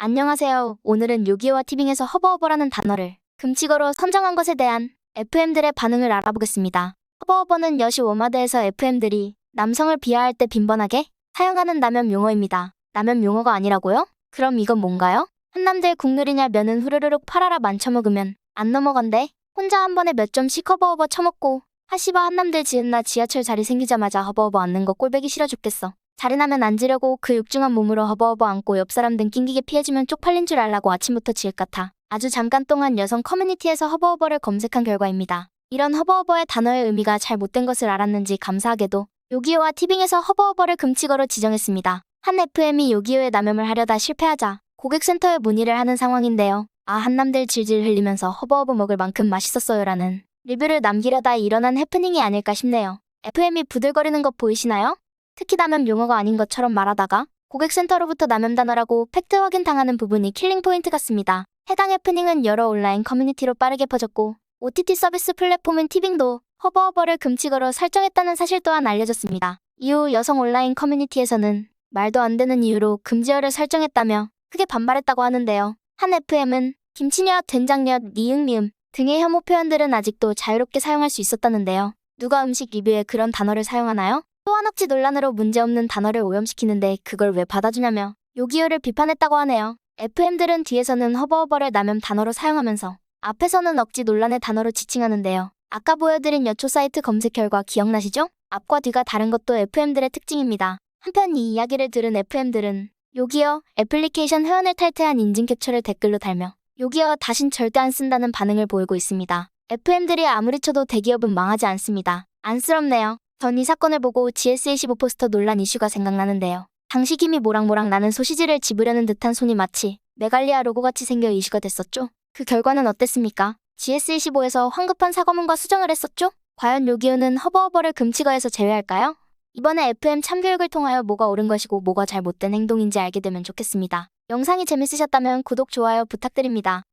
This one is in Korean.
안녕하세요. 오늘은 요기요와 티빙에서 허버허버라는 단어를 금치어로 선정한 것에 대한 FM들의 반응을 알아보겠습니다. 허버허버는 여시 워마드에서 FM들이 남성을 비하할 때 빈번하게 사용하는 남염 용어입니다. 남염 용어가 아니라고요? 그럼 이건 뭔가요? 한남들 국룰이냐 면은 후루룩 팔아라 만쳐먹으면 안 넘어간대. 혼자 한 번에 몇 점씩 허버허버 쳐먹고 하시바 한남들 지은나 지하철 자리 생기자마자 허버허버 앉는 거 꼴배기 싫어 죽겠어. 자리 나면 앉으려고 그 육중한 몸으로 허버허버 앉고 옆 사람 등 낑기게 피해주면 쪽팔린 줄 알라고 아침부터 지읒 같아. 아주 잠깐 동안 여성 커뮤니티에서 허버허버를 검색한 결과입니다. 이런 허버허버의 단어의 의미가 잘 못된 것을 알았는지 감사하게도 요기요와 티빙에서 허버허버를 금치어로 지정했습니다. 한 FM이 요기요의 남염을 하려다 실패하자 고객센터에 문의를 하는 상황인데요. 아 한남들 질질 흘리면서 허버허버 먹을 만큼 맛있었어요라는 리뷰를 남기려다 일어난 해프닝이 아닐까 싶네요. FM이 부들거리는 것 보이시나요? 특히 남염 용어가 아닌 것처럼 말하다가 고객센터로부터 남염 단어라고 팩트 확인 당하는 부분이 킬링 포인트 같습니다. 해당 해프닝은 여러 온라인 커뮤니티로 빠르게 퍼졌고 OTT 서비스 플랫폼인 티빙도 허버허버를 금치어로 설정했다는 사실 또한 알려졌습니다. 이후 여성 온라인 커뮤니티에서는 말도 안 되는 이유로 금지어를 설정했다며 크게 반발했다고 하는데요. 한 FM은 김치녀, 된장녀, 니응미음 등의 혐오 표현들은 아직도 자유롭게 사용할 수 있었다는데요. 누가 음식 리뷰에 그런 단어를 사용하나요? 또 한억지 논란으로 문제없는 단어를 오염시키는데 그걸 왜 받아주냐며 요기요를 비판했다고 하네요. FM들은 뒤에서는 허버허버를 남염 단어로 사용하면서 앞에서는 억지 논란의 단어로 지칭하는데요. 아까 보여드린 여초 사이트 검색 결과 기억나시죠? 앞과 뒤가 다른 것도 FM들의 특징입니다. 한편 이 이야기를 들은 FM들은 요기요 애플리케이션 회원을 탈퇴한 인증 캡처를 댓글로 달며 요기요 다신 절대 안 쓴다는 반응을 보이고 있습니다. FM들이 아무리 쳐도 대기업은 망하지 않습니다. 안쓰럽네요. 전 이 사건을 보고 GS25 포스터 논란 이슈가 생각나는데요. 당시 김이 모락모락 나는 소시지를 집으려는 듯한 손이 마치 메갈리아 로고같이 생겨 이슈가 됐었죠. 그 결과는 어땠습니까? GS25에서 황급한 사과문과 수정을 했었죠? 과연 요기요는 허버허버를 금치어에서 제외할까요? 이번에 FM 참교육을 통하여 뭐가 옳은 것이고 뭐가 잘못된 행동인지 알게 되면 좋겠습니다. 영상이 재밌으셨다면 구독, 좋아요 부탁드립니다.